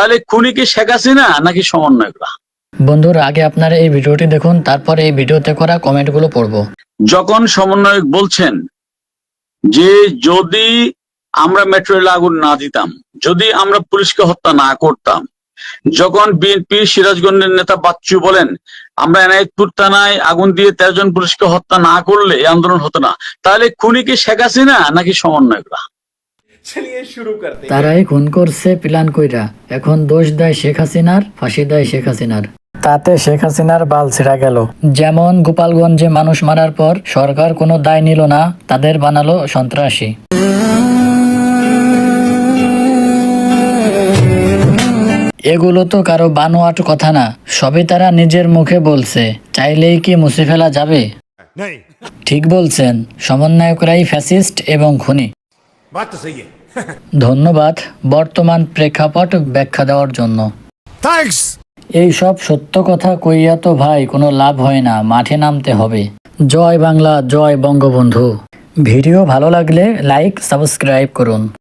তাহলে খুনি কি শেখ হাসিনা নাকি সমন্বয়করা বন্ধুরা আগে আপনারা এই ভিডিওটি দেখুন তারপরে এই ভিডিওতে করা কমেন্টগুলো পড়ব। যখন সমন্বয়ক বলছেন যে যদি আমরা মেট্রো রেলে আগুন না দিতাম যদি আমরা পুলিশকে হত্যা না করতাম যখন বিএনপি সিরাজগঞ্জের নেতা বাচ্চু বলেন আমরা এনায়তপুর থানায় আগুন দিয়ে তেরো জন পুলিশকে হত্যা না করলে এই আন্দোলন হতো না তাহলে খুনি কি শেখ হাসিনা নাকি সমন্বয়করা? তারাই খুন করছে প্ল্যান কইরা। এখন দোষ দেয় শেখ হাসিনার ফাঁসি দেয় শেখ হাসিনার। তাতে শেখ হাসিনার বাল ছিঁড়া গেল। যেমন গোপালগঞ্জে মানুষ মারার পর সরকার কোনো দায় নিল না তাদের বানালো সন্ত্রাসী। এগুলো তো কারও বানোয়াট কথা না সবে তারা নিজের মুখে বলছে। চাইলেই কি মুছে ফেলা যাবে? ঠিক বলছেন সমন্বয়করাই ফ্যাসিস্ট এবং খুনি। ধন্যবাদ বর্তমান প্রেক্ষাপট ব্যাখ্যা দেওয়ার জন্য। এই সব সত্য কথা কইয়া তো ভাই কোনো লাভ হয় না মাঠে নামতে হবে। জয় বাংলা জয় বঙ্গবন্ধু। ভিডিও ভালো লাগলে লাইক সাবস্ক্রাইব করুন।